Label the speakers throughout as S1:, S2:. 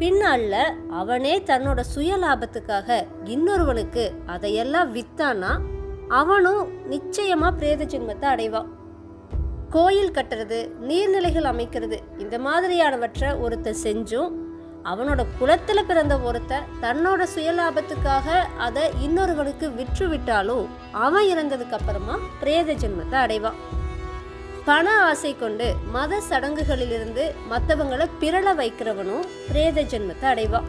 S1: பின்னால அவனே தன்னோட சுய லாபத்துக்காக இன்னொருவனுக்கு அதையெல்லாம் வித்தானா அவனும் நிச்சயமா பிரேத ஜென்மத்தை அடைவான். கோயில் கட்டுறது நீர்நிலைகள் அமைக்கிறது இந்த மாதிரியானவற்றை ஒருத்தர் செஞ்சும் அவனோட குலத்துல பிறந்த ஒருத்தன் தன்னோட சுயலாபத்துக்காக அதை இன்னொருவனுக்கு விற்று விட்டாலும் அவன் இறந்ததுக்கு அப்புறமா பிரேத ஜென்மத்தை அடைவான். பண ஆசை கொண்டு மத சடங்குகளிலிருந்து மற்றவங்களை பிறள வைக்கிறவனும் பிரேத ஜென்மத்தை அடைவான்.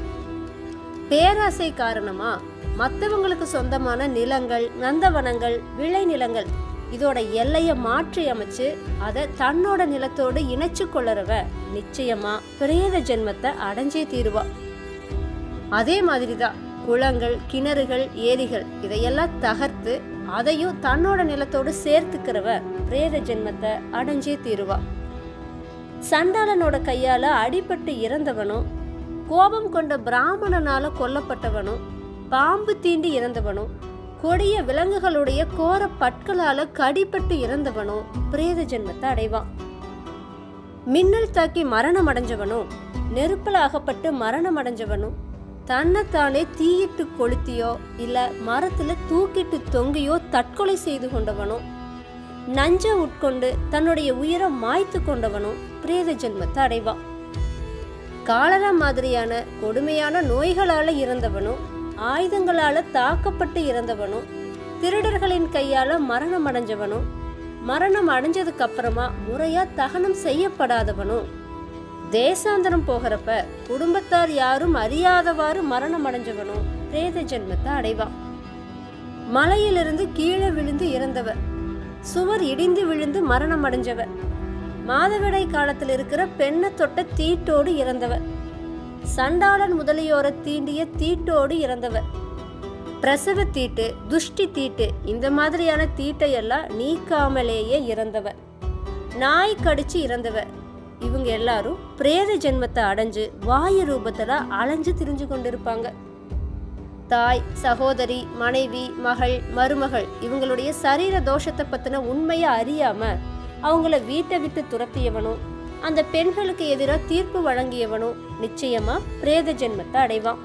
S1: பேராசை காரணமா மற்றவங்களுக்கு சொந்தமான நிலங்கள் நந்தவனங்கள் விளைநிலங்கள் இதோட எல்லையை மாற்றி அமைச்சு அதை தன்னோட நிலத்தோடு இணைச்சு கொள்ளறவ நிச்சயமா பிரேத ஜென்மத்தை அடைஞ்சே தீருவா. அதே மாதிரிதான் குளங்கள் கிணறுகள் ஏரிகள் இதையெல்லாம் தகர்த்து அதையும் தன்னோட நிலத்தோடு சேர்த்துக்கிறவ பிரேத ஜென்மத்தை அடைஞ்சே தீருவா. சண்டாளனோட கையால அடிபட்டு இறந்தவனும் கோபம் கொண்ட பிராமணனால கொல்லப்பட்டவனும் பாம்பு தீண்டி இறந்தவனும் கொடிய விலங்குகளுடைய கோர பற்களால் கடிபட்டு இறந்தவனும் பிரேத ஜென்மத்தை அடைவான் மின்னல் தாக்கி மரணம் அடைஞ்சவனும் நெருப்பில் அகப்பட்டு மரணம் அடைஞ்சவனும் தன்னைத்தானே தீயிட்டு கொளுத்தியோ இல்லை மரத்தில் தூக்கிட்டு தொங்கியோ தற்கொலை செய்து கொண்டவனும் நஞ்ச உட்கொண்டு தன்னுடைய உயிரை மாய்த்து கொண்டவனும் பிரேத ஜென்மத்தை அடைவான் காலரா மாதிரியான கொடுமையான நோய்களால் இறந்தவனும் ஆயுதங்களால் தாக்கப்பட்டு இறந்தவனும் திருடர்களின் கையால் மரணம் அடைஞ்சவனும் மரணம் அடைஞ்சதுக்கு அப்புறமா முறையாக தகனம் செய்யப்படாதவனும் தேசாந்தரம் போகிறப்ப குடும்பத்தார் யாரும் அறியாதவாறு மரணம் அடைஞ்சவனும் பிரேத ஜென்மத்தை அடைவான். மலையிலிருந்து கீழே விழுந்து இறந்தவ சுவர் இடிந்து விழுந்து மரணம் அடைஞ்சவ மாதவிடை காலத்தில் இருக்கிற பெண்ணை தொட்ட தீட்டோடு இறந்தவ சண்டாளன் முதலியோரை தீண்டிய தீட்டோடு இறந்தவ பிரசவ தீட்டு துஷ்டி தீட்டு இந்த மாதிரியான தீட்டையெல்லாம் நீக்காமலேயே இறந்தவ நாய் கடிச்சு இறந்தவ இவங்க எல்லாரும் பிரேத ஜென்மத்தை அடைஞ்சு வாயு ரூபத்தில் அலைஞ்சு திரிஞ்சு கொண்டிருப்பாங்க. தாய் சகோதரி மனைவி மகள் மருமகள் இவங்களுடைய சரீர தோஷத்தை பற்றின உண்மையை அறியாம அவங்கள வீட்டை விட்டு துரத்தியவனும் அந்த பெண்களுக்கு எதிராக தீர்ப்பு வழங்கியவனும் நிச்சயமா பிரேத ஜென்மத்தை அடைவான்.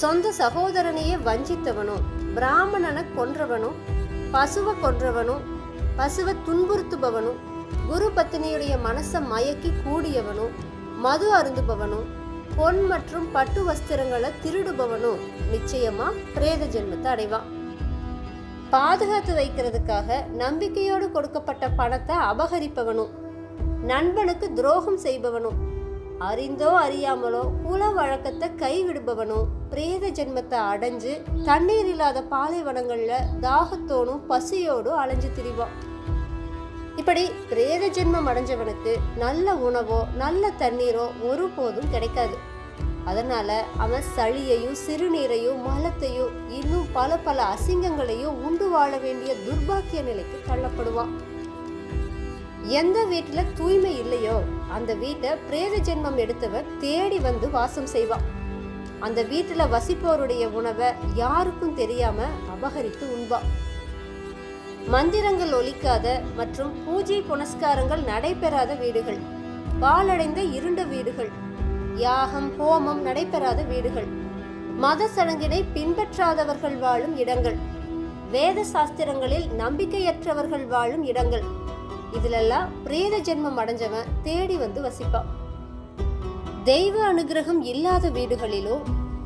S1: சொந்த சகோதரனையே வஞ்சித்தவனும் பிராமணனை கொன்றவனும் பசுவை கொன்றவனும் பசுவை துன்புறுத்துபவனும் குரு பத்தினியுடைய மனசை மயக்கி கூடியவனும் மது அருந்துபவனும் பொன் மற்றும் பட்டு வஸ்திரங்களை திருடுபவனும் நிச்சயமா பிரேத ஜென்மத்தை அடைவான் பாதுகாத்து வைக்கிறதுக்காக நம்பிக்கையோடு கொடுக்கப்பட்ட பணத்தை அபகரிப்பவனும் நண்பனுக்கு துரோகம் செய்பவனும் அறிந்தோ அறியாமலோ குல வழக்கத்தை கைவிடுபவனும் பிரேத ஜென்மத்தை அடைஞ்சு தண்ணீர் இல்லாத பாலைவனங்கள்ல தாகத்தோடும் பசியோடும் அலைஞ்சு திரிவான் இப்படி பிரேத ஜென்மம் அடைஞ்சவனுக்கு நல்ல உணவோ நல்ல தண்ணீரோ ஒருபோதும் கிடைக்காது. அதனால அவன் சளியையும் சிறுநீரையும் மலத்தையும் இன்னும் பல பல அசிங்கங்களையும் உண்டு வாழ வேண்டிய துர்பாக்கிய நிலைக்கு தள்ளப்படுவான். எந்த வீட்டுல தூய்மை இல்லையோ அந்த வீட்டை பிரேத ஜென்மம் எடுத்தவர் தேடி வந்து வாசம் செய்வான். அந்த வீட்டுல வசிப்போருடைய உணவை யாருக்கும் தெரியாம அபகரித்து உண்பான். மந்திரங்கள் ஒலிக்காத மற்றும் பூஜை புனஸ்காரங்கள் நடைபெறாத வீடுகள். பாலடைந்த இருண்ட வீடுகள். யாகம் ஹோமம் நடைபெறாத வீடுகள். மத சடங்கினை பின்பற்றாதவர்கள் வாழும் இடங்கள். வேத சாஸ்திரங்களில் நம்பிக்கையற்றவர்கள் வாழும் இடங்கள். இதிலெல்லாம் பிரேத ஜென்மம் அடைஞ்சவன் தேடி வந்து வசிப்பான். தெய்வ அனுகிரகம் இல்லாத வீடுகளிலோ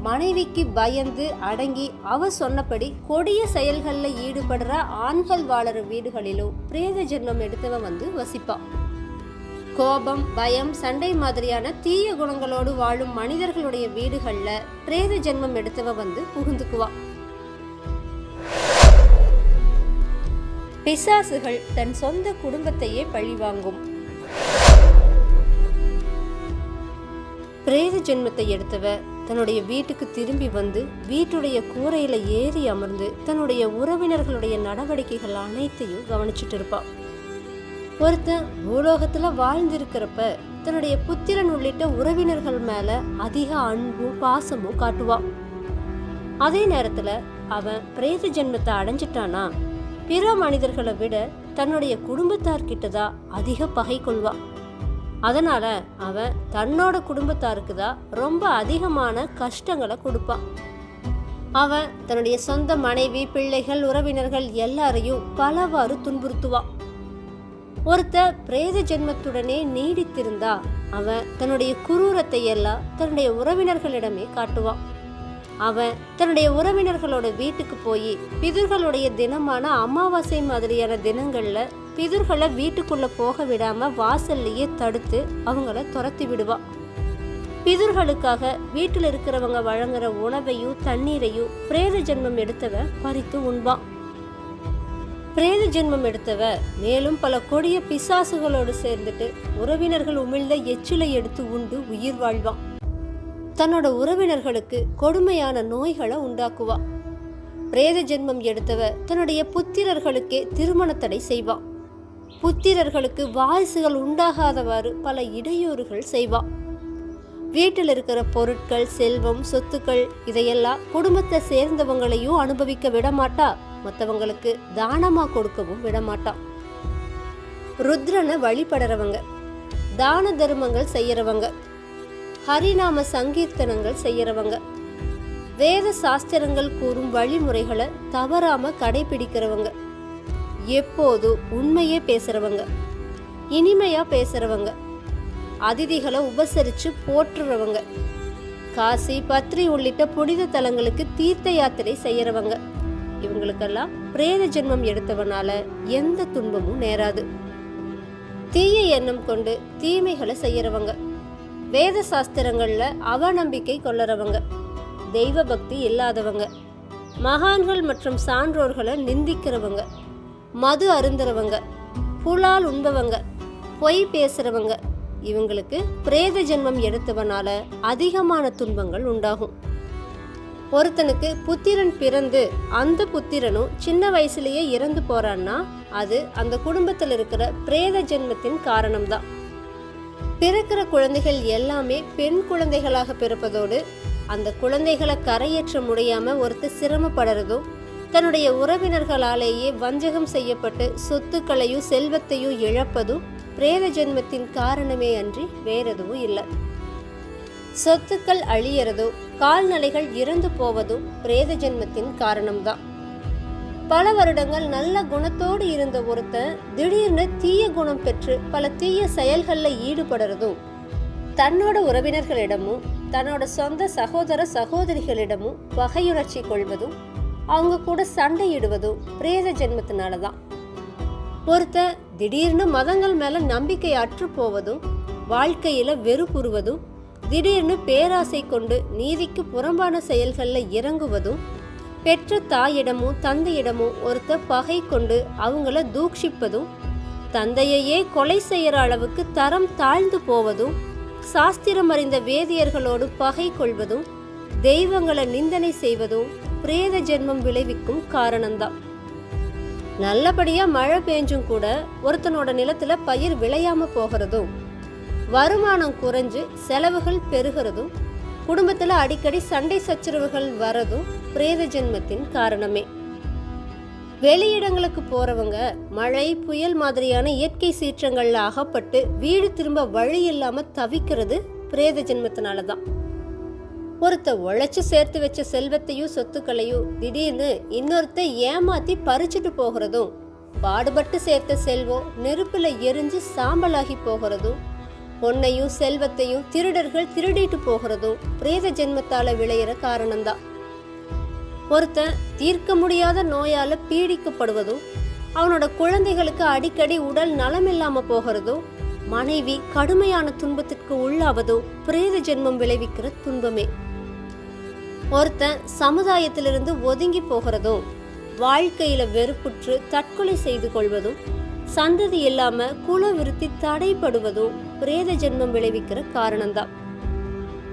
S1: மனைவிக்கு பயந்து அடங்கி அவ சொன்னபடி கொடிய செயல்களில் ஈடுபடுற ஆண்கள் வாழற வீடுகளிலோ பிரேத ஜென்மம் எடுத்தவன் வந்து வசிப்பான். கோபம் பயம் சண்டை மாதிரியான தீய குணங்களோடு வாழும் மனிதர்களுடைய வீடுகளில் பிரேத ஜென்மம் எடுத்தவ வந்து புகுந்துக்குவான். பிசாசுகள் தன் சொந்த குடும்பத்தையே பழிவாங்கும். பிரேத ஜென்மத்தை எடுத்தவ தன்னுடைய வீட்டுக்கு திரும்பி வந்து வீட்டுடைய கூரையில ஏறி அமர்ந்து தன்னுடைய உறவினர்களுடைய நடவடிக்கைகள் அனைத்தையும் கவனிச்சுட்டு இருப்பான் ஒருத்தன் பூலோகத்துல வாழ்ந்திருக்கிறப்ப தன்னுடைய புத்திரன் உள்ளிட்ட உறவினர்கள் மேல அதிக அன்பும் பாசமும் காட்டுவான். அதே நேரத்துல அவன் பிரேத ஜென்மத்தை அடைஞ்சிட்டானா பிற மனிதர்களை விட தன்னுடைய குடும்பத்தார்கிட்ட தான் அதிக பகை கொள்வான். அதனால அவன் தன்னோட குடும்பத்தாருக்கு தான் ரொம்ப அதிகமான கஷ்டங்களை கொடுப்பான் அவன் தன்னுடைய சொந்த மனைவி பிள்ளைகள் உறவினர்கள் எல்லாரையும் பலவாறு துன்புறுத்துவான் ஒருத்த பிரேத ஜென்மத்துடனே நீடித்திருந்தா அவன் தன்னுடைய குரூரத்தை எல்லாம் தன்னுடைய உறவினர்களிடமே காட்டுவான் அவன் தன்னுடைய உறவினர்களோட வீட்டுக்கு போய் பிதர்களுடைய தினமான அமாவாசை மாதிரியான தினங்கள்ல பிதுர்களை வீட்டுக்குள்ள போக விடாம வாசல்லையே தடுத்து அவங்கள துரத்தி விடுவான் பிதுர்களுக்காக வீட்டில் இருக்கிறவங்க வழங்குற உணவையும் தண்ணீரையும் பிரேத ஜென்மம் எடுத்தவ பறித்து உண்பான் பிரேத ஜென்மம் எடுத்தவ மேலும் பல கொடிய பிசாசுகளோடு சேர்ந்துட்டு உறவினர்கள் உமிழ்ந்த எச்சிலை எடுத்து உண்டு உயிர் வாழ்வான் தன்னோட உறவினர்களுக்கு கொடுமையான நோய்களை உண்டாக்குவா. பிரேத ஜென்மம் எடுத்தவ தன்னுடைய புத்திரர்களுக்கே திருமண தடை புத்திரர்களுக்கு வாரிசுகள் உண்டாகாதவாறு பல இடையூறுகள் செய்வா. வீட்டில் இருக்கிற பொருட்கள் செல்வம் சொத்துக்கள் இதையெல்லாம் குடும்பத்தை சேர்ந்தவங்களையும் அனுபவிக்க விடமாட்டா. மற்றவங்களுக்கு தானமா கொடுக்கவும் விடமாட்டான் ருத்ரனை வழிபடுறவங்க தான தர்மங்கள் செய்யறவங்க ஹரிநாம சங்கீர்த்தனங்கள் செய்யறவங்க வேத சாஸ்திரங்கள் கூறும் வழிமுறைகளை தவறாம கடைபிடிக்கிறவங்க. எப்போதும் உண்மையே பேசுறவங்க இனிமையா பேசுறவங்க அதிதிகளை உபசரிச்சு போற்றுறவங்க காசி பத்ரி உள்ளிட்ட புனித தலங்களுக்கு தீர்த்த யாத்திரை செய்யறவங்க. இவங்களுக்கெல்லாம் பிரேத ஜென்மம் எடுத்தவனால எந்த துன்பமும் நேராது. தீய எண்ணம் கொண்டு தீமைகளை செய்யறவங்க. வேத சாஸ்திரங்கள்ல அவநம்பிக்கை கொள்ளறவங்க. தெய்வ பக்தி இல்லாதவங்க. மகான்கள் மற்றும் சான்றோர்களை நிந்திக்கிறவங்க. மது அருந்துறவங்க புலால் உண்பவங்க பொய் பேசுறவங்க இவங்களுக்கு பிரேத ஜென்மம் எடுத்தவனால அதிகமான துன்பங்கள் உண்டாகும். ஒருத்தனுக்கு புத்திரன் பிறந்து அந்த புத்திரனும் சின்ன வயசுலேயே இறந்து போறான்னா அது அந்த குடும்பத்தில் இருக்கிற பிரேத ஜென்மத்தின் காரணம்தான். பிறக்கிற குழந்தைகள் எல்லாமே பெண் குழந்தைகளாக பிறப்பதோடு அந்த குழந்தைகளை கரையேற்ற முடியாம ஒருத்தர் சிரமப்படுறதும் தன்னுடைய உறவினர்களாலேயே வஞ்சகம் செய்யப்பட்டு சொத்துக்களையும் செல்வத்தையும் இழப்பதும் பிரேத ஜென்மத்தின் காரணமே அன்றி வேறெதுவும் இல்லை. சொத்துக்கள் அழியறதோ கால்நடைகள் இறந்து போவதும் பிரேத ஜென்மத்தின் காரணம்தான். பல வருடங்கள் நல்ல குணத்தோடு இருந்த ஒருத்தன் திடீர்னு தீய குணம் பெற்று பல தீய செயல்களில் ஈடுபடுறதும் தன்னோட உறவினர்களிடமும் தன்னோட சொந்த சகோதர சகோதரிகளிடமும் பகையுணர்ச்சி கொள்வதும் அவங்க கூட சண்டையிடுவதும் பிரேத ஜென்மத்தினால தான் ஒருத்தர் திடீர்னு மதங்கள் மேல நம்பிக்கை அற்று போவதும் வாழ்க்கையில வெறுப்புறுவதும் திடீர்னு பேராசை கொண்டு நீதிக்கு புறம்பான செயல்களில் இறங்குவதும் பெற்ற தாயிடமும் தந்தையிடமும் ஒருத்த பகை கொண்டு அவங்கள தூக்ஷிப்பதும் தந்தையையே கொலை செய்யற அளவுக்கு தரம் தாழ்ந்து போவதும் சாஸ்திரம் அறிந்த வேதியர்களோடு பகை கொள்வதும் தெய்வங்களை நிந்தனை செய்வதும் பிரேத ஜென்மம் விளைவிக்கும் காரணம்தான். நல்லபடியா மழை பெஞ்சும் கூட ஒருத்தனோட நிலத்துல பயிர் விளையாம போகிறதும் வருமானம் குறைஞ்சு செலவுகள் பெருகிறதும் குடும்பத்துல அடிக்கடி சண்டை சச்சரவுகள் வரதும் பிரேத ஜென்மத்தின் காரணமே. வெளியிடங்களுக்கு போறவங்க மழை புயல் மாதிரியான இயற்கை சீற்றங்கள்ல அகப்பட்டு வீடு திரும்ப வழி இல்லாம தவிக்கிறது பிரேத ஜென்மத்தினால தான் ஒருத்த உழைச்சி சேர்த்து வச்ச செல்வத்தையும் சொத்துக்களையும் திடீர்னு இன்னொருத்த ஏமாத்தி பறிச்சுட்டு போகிறதும் பாடுபட்டு சேர்த்த செல்வம் நெருப்புல எரிஞ்சு சாம்பலாகி போகிறதும் பொன்னையும் செல்வத்தையும் திருடர்கள் திருடிட்டு போகிறதும் பிரேத ஜென்மத்தால விளையிற காரணம்தான். ஒருத்தன் தீர்க்க முடியாத நோயால பீடிக்கப்படுவதும் அவனோட குழந்தைகளுக்கு அடிக்கடி உடல் நலம் இல்லாம போகிறதும் மனைவி கடுமையான துன்பத்திற்கு உள்ளாவதும் பிரேத ஜென்மம் விளைவிக்கிற துன்பமே. ஒருத்தன் சமுதாயத்திலிருந்து ஒதுங்கி போகிறதும் வாழ்க்கையில வெறுப்புற்று தற்கொலை செய்து கொள்வதும் சந்ததி இல்லாம குல விருத்தி தடைப்படுவதும் பிரேத ஜென்மம் விளைவிக்கிற காரணம்தான்.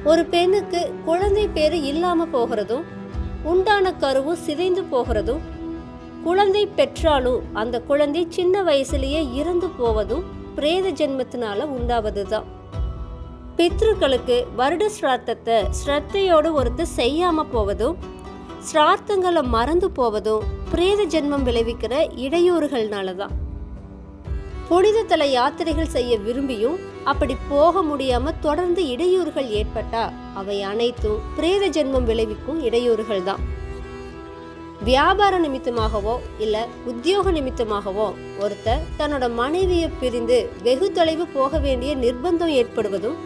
S1: ஒரு பெண்ணுக்கு குழந்தை பேரு இல்லாம போகிறதும் உண்டான கருவும் சிதைந்து போகிறதும் குழந்தை பெற்றாலும் அந்த குழந்தை சின்ன வயசுலயே இறந்து போவதும் பிரேத ஜென்மத்தினால உண்டாவதுதான். பித்ருக்களுக்கு வருட ஸ்ராத்தத்தை ஸ்ரத்தையோடு ஒருத்தர் செய்யாம போவதும் ஸ்ரார்த்தங்களை மறந்து போவதும் பிரேத ஜென்மம் விளைவிக்கிற இடையூறுகள்னால தான் புனித தல யாத்திரைகள் செய்ய விரும்பியும் அப்படி போக முடியாம தொடர்ந்து இடையூறுகள் ஏற்பட்டா அவை அனைத்தும் பிரேத ஜென்மம் விளைவிக்கும் இடையூறுகள் தான் வியாபார நிமித்தமாகவோ இல்ல உத்தியோக நிமித்தமாகவோ ஒருத்தர் தன்னோட மனைவியை பிரிந்து வெகு தொலைவு போக வேண்டிய நிர்பந்தம் ஏற்படுவதும்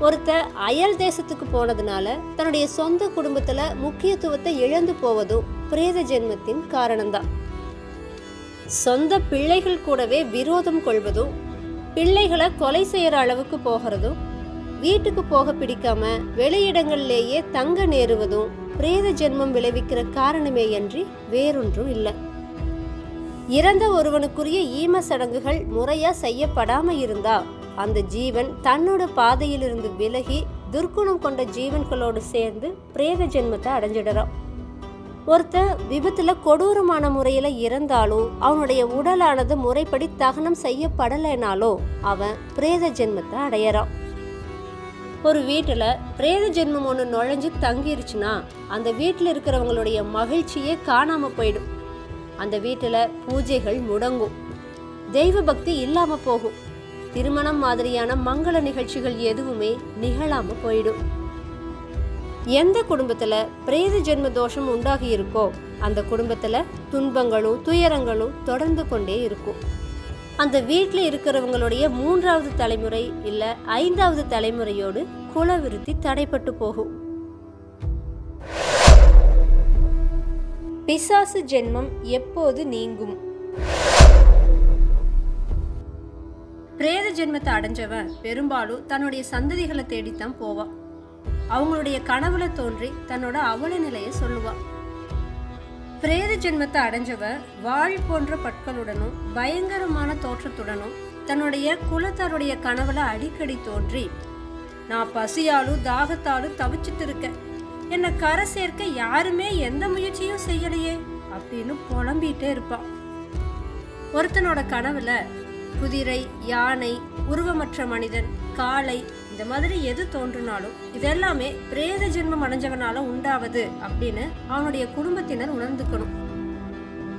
S1: ஒருத்தர் அயல் தேசத்துக்கு போனதுனால தன்னுடைய சொந்த குடும்பத்துல முக்கியத்துவத்தை இழந்து போவதும் பிரேத ஜென்மத்தின் காரணம்தான். சொந்த பிள்ளைகள் கூடவே விரோதம் கொள்வதும் பிள்ளைகளை கொலை செய்யற அளவுக்கு போகிறதும் வீட்டுக்கு போக பிடிக்காம வெளியிடங்கள்லேயே தங்க நேருவதும் பிரேத ஜென்மம் விளைவிக்கிற காரணமே அன்றி வேறொன்றும் இல்லை. இறந்த ஒருவனுக்குரிய ஈம சடங்குகள் முறையா செய்யப்படாம இருந்தா அந்த ஜீவன் தன்னோட பாதையிலிருந்து விலகி துர்க்குணம் கொண்ட ஜீவன்களோடு சேர்ந்து பிரேத ஜென்மத்தை அடைஞ்சிடுறான். ஒருத்தன் விபத்துல கொடூரமான முறையில இறந்தாலும் அவனுடைய உடலானது முறைப்படி தகனம் செய்யப்படலைனாலும் அவன் பிரேத ஜென்மத்தை அடையறான். ஒரு வீட்டில் பிரேத ஜென்மம் ஒன்று நுழைஞ்சு தங்கிருச்சுன்னா அந்த வீட்டில் இருக்கிறவங்களுடைய மகிழ்ச்சியே காணாம போயிடும். அந்த வீட்டில் பூஜைகள் முடங்கும். தெய்வ பக்தி இல்லாம போகும். திருமணம் மாதிரியான மங்கள நிகழ்ச்சிகள் எதுவுமே நிகழாம போயிடும். எந்த குடும்பத்துல பிரேத ஜென்ம தோஷம் உண்டாகி இருக்கோ அந்த குடும்பத்துல துன்பங்களும் துயரங்களும் தொடர்ந்து கொண்டே இருக்கும். அந்த வீட்டில் இருக்கிறவங்களுடைய மூன்றாவது தலைமுறை இல்ல ஐந்தாவது தலைமுறையோடு குலவிருத்தி தடைப்பட்டு போகும். பிசாசு ஜென்மம் எப்போது நீங்கும்? பிரேத ஜென்மத்தை அடைஞ்சவன் பெரும்பாலும் தன்னுடைய சந்ததிகளை தேடித்தான் போவான் அவங்களுடைய கனவுல தோன்றி தன்னோட அவல நிலையை சொல்லுவான் பிரேத ஜென்மத்தை அடைஞ்சவ வாழ் போன்ற பற்களுடனும் பயங்கரமான தோற்றத்துடனும் தன்னுடைய குலத்தாருடைய கனவுல அடிக்கடி தோன்றி நான் பசியாலும் தாகத்தாலும் தவிச்சிட்டு இருக்கேன் என்னை கரை சேர்க்க யாருமே எந்த முயற்சியும் செய்யலையே அப்படின்னு புலம்பிட்டே இருப்பான் ஒருத்தனோட கனவுல குதிரை யானை உருவமற்ற மனிதன் காளை இந்த மாதிரி எது தோன்றினாலும் இதெல்லாமே பிரேத ஜென்மம் அடைஞ்சவனால உண்டாவது அப்படின்னு அவனுடைய குடும்பத்தினர் உணர்ந்துக்கணும்.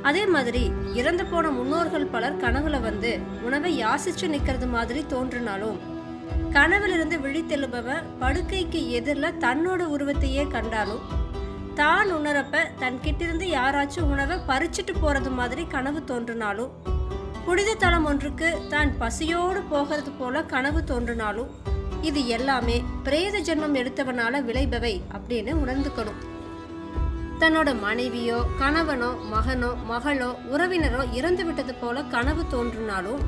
S1: அதே மாதிரி இறந்து போன முன்னோர்கள் பலர் கனவுல வந்து உணவை யாசிச்சு நிக்கிறது மாதிரி தோன்றினாலும் கனவிலிருந்து விழித்தெழுபவன் படுக்கைக்கு எதிரில் தன்னோட உருவத்தையே கண்டாலும் தான் உணரப்ப தன்கிட்டிருந்து யாராச்சும் உணவை பறிச்சிட்டு போறது மாதிரி கனவு தோன்றினாலும் புனித தலம் ஒன்றுக்கு தான் பசியோடு போகிறது போல கனவு தோன்றினாலும் இது எல்லாமே பிரேத ஜென்மம் எடுத்தவனால விளைபவை அப்படின்னு உணர்ந்துக்கணும். தன்னோட மனைவியோ கணவனோ மகனோ மகளோ உறவினரோ இறந்து விட்டது போல கனவு தோன்றினாலும்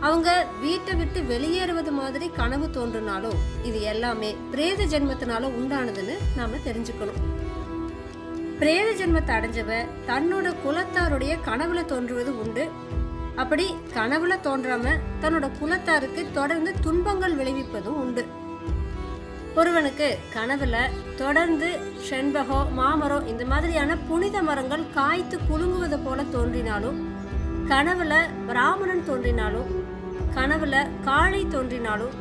S1: அவங்க வீட்டை விட்டு வெளியேறுவது மாதிரி கனவு தோன்றினாலும் இது எல்லாமே பிரேத ஜென்மத்தினால உண்டானதுன்னு நாம தெரிஞ்சுக்கணும். பிரேத ஜென்மத்தை அடைஞ்சவ தன்னோட குலத்தாருடைய கனவுல தோன்றுவது உண்டு அப்படி கனவுல தோன்றாம தன்னோட குலத்தாருக்கு தொடர்ந்து துன்பங்கள் விளைவிப்பதும் உண்டு. ஒருவனுக்கு கனவுல தொடர்ந்து செண்பகம் மாமரம் இந்த மாதிரியான புனித மரங்கள் காய்த்து குலுங்குவது போல தோன்றினாலும் கனவுல பிராமணன் தோன்றினாலும் கனவுல காளை தோன்றினாலும்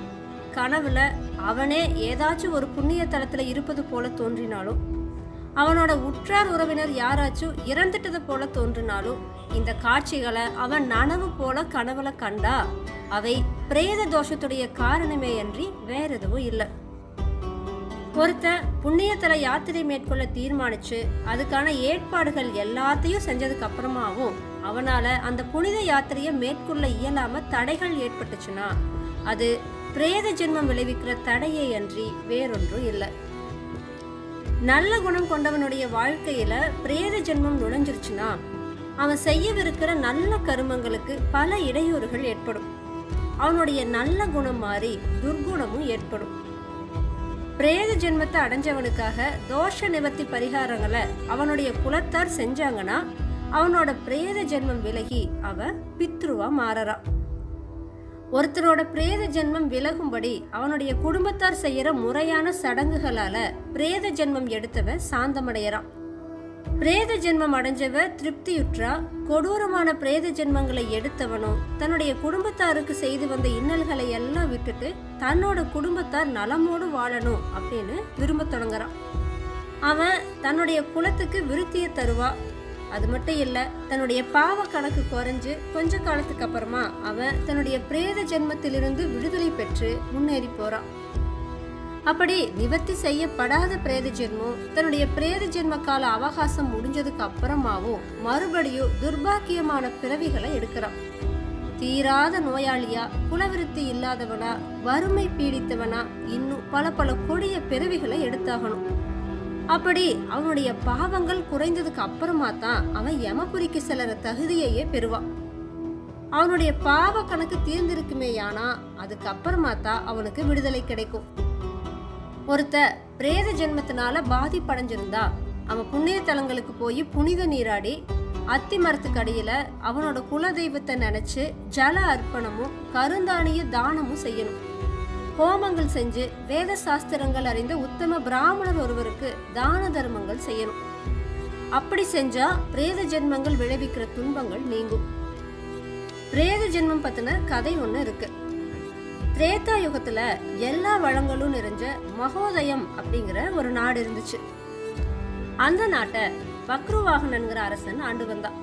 S1: கனவுல அவனே ஏதாச்சும் ஒரு புண்ணிய தலத்துல இருப்பது போல தோன்றினாலும் அவனோட உற்றார் உறவினர் யாராச்சும் இறந்துட்டது போல தோன்றினாலும் இந்த காட்சிகளை அவன் நனவு போல கனவுல கண்டா அவை பிரேத தோஷத்துடைய காரணமே அன்றி வேற எதுவும் இல்லை. ஒருத்தன் புண்ணியத்தில் யாத்திரை மேற்கொள்ள தீர்மானிச்சு அதுக்கான ஏற்பாடுகள் எல்லாத்தையும் செஞ்சதுக்கு அப்புறமாவும் அவனால அந்த புனித யாத்திரையை மேற்கொள்ள இயலாம தடைகள் ஏற்பட்டுச்சுன்னா அது பிரேத ஜென்மம் விளைவிக்கிற தடையே அன்றி வேறொன்றும் இல்லை. நல்ல குணம் கொண்டவனுடைய வாழ்க்கையில பிரேத ஜென்மம் நுழைஞ்சிருச்சுன்னா அவன் செய்யவிருக்கிற நல்ல கருமங்களுக்கு பல இடையூறுகள் ஏற்படும். அவனுடைய நல்ல குணம் மாறி துர்குணமும் ஏற்படும். பிரேத ஜென்மத்தை அடைஞ்சவனுக்காக தோஷ நிவர்த்தி பரிகாரங்களை அவனுடைய குலத்தார் செஞ்சாங்கன்னா அவனோட பிரேத ஜென்மம் விலகி அவன் பித்ருவா மாறறான். ஒருத்தரோட பிரேத ஜென்மம் விலகும்படி அவனுடைய குடும்பத்தார் செய்யற முறையான சடங்குகளால பிரேத ஜென்மம் எடுத்தவன் சாந்தமடையறான். பிரேத ஜென்மம் அடைஞ்சவ திருப்தியுற்றா? கொடூரமான பிரேத ஜென்மங்களை எடுத்தவனும் தன்னுடைய குடும்பத்தாருக்கு செய்து வந்த இன்னல்களை எல்லாம் விட்டுட்டு தன்னோட குடும்பத்தார் நலமோடு வாழணும் அப்படின்னு விரும்ப தொடங்குறான். அவன் தன்னுடைய குலத்துக்கு விருத்தியை தருவா. அது மட்டும் இல்லை தன்னுடைய பாவ கணக்கு குறைஞ்சு கொஞ்ச காலத்துக்கு அப்புறமா அவன் தன்னுடைய பிரேத ஜென்மத்திலிருந்து விடுதலை பெற்று முன்னேறி போறான். அப்படி நிவர்த்தி செய்யப்படாத பிரேத ஜென்மம் தன்னுடைய பிரேத ஜென்ம கால அவகாசம் முடிஞ்சதுக்கு அப்புறமாவும் மறுபடியும் துர்பாக்கியமான பிறவிகளை எடுக்கிறான். தீராத நோயாளியா குலவிருத்தி இல்லாதவனா வறுமை பீடித்தவனா இன்னும் பல பல கொடிய பிறவிகளை எடுத்தாகணும். அப்படி அவனுடைய பாவங்கள் குறைந்ததுக்கு அப்புறமா தான் அவன் யமபுரிக்கு செல்லுற தகுதியையே பெறுவான். அவனுடைய பாவ கணக்கு தீர்ந்திருக்குமேயானா அதுக்கப்புறமா தான் அவனுக்கு விடுதலை கிடைக்கும். ஒருத்த பிரேத ஜென்மத்தினால பாதிப்படைஞ்சிருந்தா அவன் புண்ணிய தலங்களுக்கு போய் புனித நீராடி அத்தி மரத்துக்கு அடியில அவனோட குலதெய்வத்தை நினைச்சு ஜல அர்ப்பணமும் கருந்தானிய தானமும் செய்யணும். ஹோமங்கள் செஞ்சு வேத சாஸ்திரங்கள் அறிந்த உத்தம பிராமணர் ஒருவருக்கு தான தர்மங்கள் செய்யணும். அப்படி செஞ்சா பிரேத ஜென்மங்கள் விளைவிக்கிற துன்பங்கள் நீங்கும். பிரேத ஜென்மம் பத்தின கதை ஒன்று இருக்குது திரேதா யுகத்துல எல்லா வளங்களும் நிறைஞ்ச மகோதயம் அப்படிங்கிற ஒரு நாடு இருந்துச்சு. அந்த நாட்டை பக்ருவாகனன்கிற அரசன் ஆண்டு வந்தான்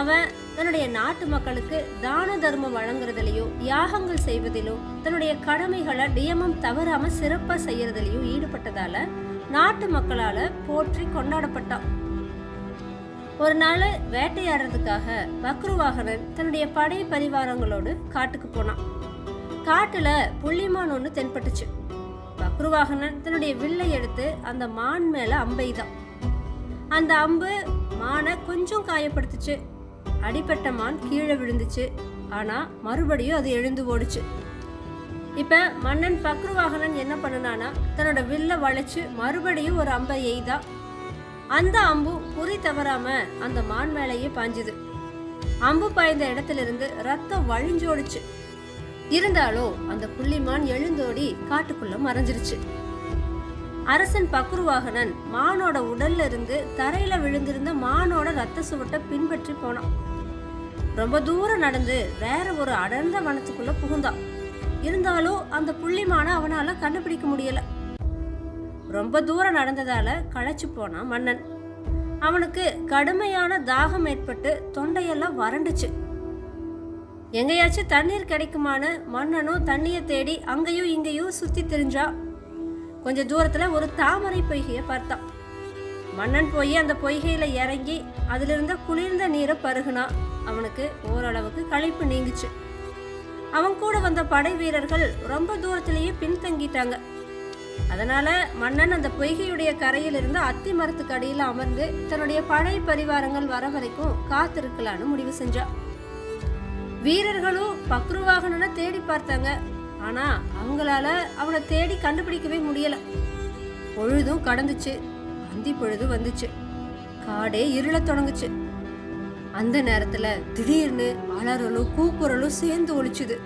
S1: அவன் தன்னுடைய நாட்டு மக்களுக்கு தான தர்மம் வழங்குறதுலையும் யாகங்கள் செய்வதிலும் தன்னுடைய கடமைகளை நியமம் தவறாம சிறப்பா செய்யறதுலயும் ஈடுபட்டதால நாட்டு மக்களால போற்றி கொண்டாடப்பட்டான். ஒரு நாள் வேட்டையாடுறதுக்காக பக்ருவாகனன் தன்னுடைய படை பரிவாரங்களோடு காட்டுக்கு போனான். காட்டுல புள்ளிமான் ஒன்று தென்பட்டுச்சு. பக்ருவாகனன் தன்னுடைய வில்லை எடுத்து அந்த மான் மேல அம்பெய்தான். அந்த அம்பு மானை கொஞ்சம் காயப்படுத்துச்சு. அடிப்பட்ட மான் கீழே விழுந்துச்சு. ஆனா மறுபடியும் அது எழுந்து ஓடுச்சு. இப்ப மன்னன் பக்ருவாகனன் என்ன பண்ணுனானா தன்னோட வில்ல வளைச்சு மறுபடியும் ஒரு அம்பை எய்தா. அந்த அம்பு குறி தவறாம அந்த மான் மேலேயே பாஞ்சுது. அம்பு பாய்ந்த இடத்துல இருந்து ரத்தம் வழிஞ்சோடுச்சு இருந்தாலும் அந்த புள்ளிமான் எழுந்தோடி காட்டுக்குள்ள மறைஞ்சிருச்சு. அரசன் பக்ருவாகனன் மானோட உடல்ல இருந்து தரையில விழுந்திருந்த மானோட ரத்த சுவட்டை பின்பற்றி போனான். ரொம்ப தூரம் நடந்து வேற ஒரு அடர்ந்த வனத்துக்குள்ள புகுந்தான். இருந்தாலும் அந்த புள்ளிமான அவனால கண்டுபிடிக்க முடியல. ரொம்ப தூரம் நடந்ததால களைச்சு போனான் மன்னன். அவனுக்கு கடுமையான தாகம் ஏற்பட்டு தொண்டையெல்லாம் வறண்டுச்சு. எங்கேயாச்சும் தண்ணீர் கிடைக்குமான்னு மன்னனும் தண்ணியை தேடி அங்கேயும் இங்கேயும் சுற்றி திரிஞ்சா. கொஞ்சம் தூரத்தில் ஒரு தாமரை பொய்கையை பார்த்தான். மன்னன் போய் அந்த பொய்கையில் இறங்கி அதிலிருந்த குளிர்ந்த நீரை பருகுனான் அவனுக்கு ஓரளவுக்கு களைப்பு நீங்குச்சு. அவன் கூட வந்த படை வீரர்கள் ரொம்ப தூரத்திலேயே பின்தங்கிட்டாங்க. அதனால மன்னன் அந்த பொய்கையுடைய கரையில் இருந்த அத்தி மரத்துக்கு அடியில் அமர்ந்து தன்னுடைய படை பரிவாரங்கள் வர வரைக்கும் காத்திருக்கலான்னு முடிவு செஞ்சான். வீரர்களும் பக்ருவாகனனை தேடி பார்த்தாங்க. ஆனா அவங்களால அவனை தேடி கண்டுபிடிக்கவே முடியல. பொழுதும் கடந்துச்சு. அந்தி பொழுது வந்துச்சு. காடே இருளத் தொடங்குச்சு. அந்த நேரத்துல திடீர்னு அலறலும் கூக்குரலும் சேர்ந்து ஒழிச்சுது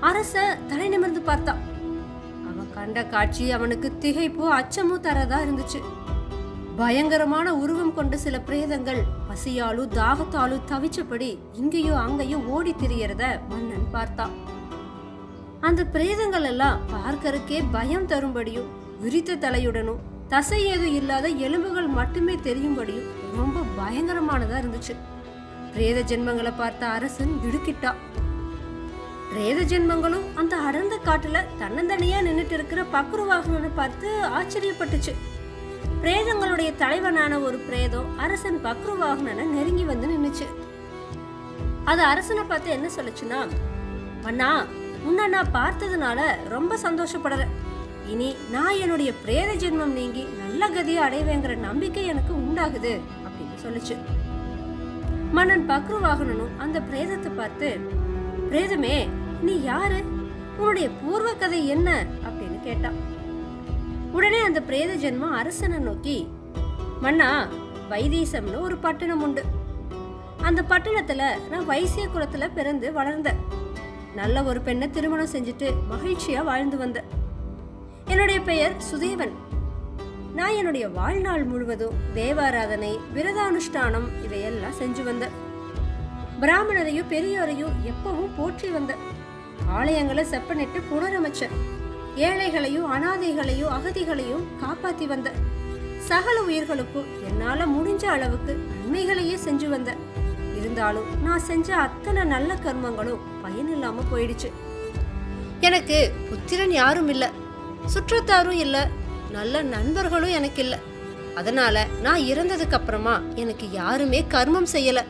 S1: அரச தலை நிமிர்ந்து பார்த்தான். அவன் கண்ட காட்சி அவனுக்கு திகைப்பும் அச்சமும் தரதா இருந்துச்சு. பயங்கரமான உருவம் கொண்ட சில பிரேதங்கள். பசியாலும் தாகத்தாலும் தவிச்சபடி இங்கேயோ அங்கேயோ ஓடி திரியறத மன்னன் பார்த்தான். அந்த பிரேதங்கள் எல்லாம் பார்க்கறக்கே பயம் தரும்படியும் விரித்த தலையுடனும் தசை ஏதும் இல்லாத எலும்புகள் மட்டுமே தெரியும்படியும் ரொம்ப பயங்கரமானதா இருந்துச்சு. பிரேத ஜென்மங்களை பார்த்த அரசன் திடுக்கிட்டா பிரேத ஜென்மங்களும் அந்த அடர்ந்த காட்டுல தன்னந்தனியா நின்றுட்டு இருக்கிற பக்ருவாகனனை பார்த்து ஆச்சரியப்பட்டுச்சு. பிரேதங்களுடைய தலைவனான ஒரு பிரேதம் அரசன் பக்ருவாகனனை நெருங்கி வந்து நின்றுச்சு அது அரசனை பார்த்து என்ன சொல்லுச்சுன்னா அண்ணா உன்னை நான் பார்த்ததுனால ரொம்ப சந்தோஷப்படுறேன் இனி நான் என்னுடைய பிரேத ஜென்மம் நீங்கி நல்ல கதியை அடைவேங்கிற நம்பிக்கை எனக்கு உண்டாகுது அப்படின்னு சொல்லுச்சு. மன்னன் பக்ருவாகனனும் அந்த பிரேதத்தை பார்த்து பிரேதமே நீ யாரு? உன்னுடைய பூர்வ கதை என்ன? அப்படின்னு கேட்டான். உடனே அந்த பிரேத ஜென்மம் அரசனை நோக்கி மன்னா வைதீசம்னு ஒரு பட்டணம் உண்டு. அந்த பட்டணத்துல நான் வைசிய குலத்துல பிறந்து வளர்ந்தேன். நல்ல ஒரு பெண்ணை திருமணம் செஞ்சுட்டு மகிழ்ச்சியா வாழ்ந்து வந்தேன். என்னுடைய பெயர் சுதேவன். நான் என்னுடைய வாழ்நாள் முழுவதும் தேவாராதனை விரதானுஷ்டானம் இதையெல்லாம் செஞ்சு வந்தேன். பிராமணரையும் பெரியோரையும் எப்பவும் போற்றி வந்தேன். ஆலயங்களை செப்பனிட்டு புனரமைச்சேன். ஏழைகளையும் அனாதைகளையும் அகதிகளையும் காப்பாத்தி வந்தேன் சகல உயிர்களுக்கும் என்னால முடிஞ்ச அளவுக்கு நன்மைகளையே செஞ்சு வந்தேன் இருந்தாலும் நான் செஞ்ச அத்தனை நல்ல கர்மங்களும் பயனில்லாம போயிடுச்சு. எனக்கு புத்திரன் யாரும் இல்ல. சுற்றத்தாரும் இல்ல. நல்ல நண்பர்களும் எனக்கு இல்ல. அதனால நான் இறந்ததுக்கு அப்புறமா எனக்கு யாருமே கர்மம் செய்யலை.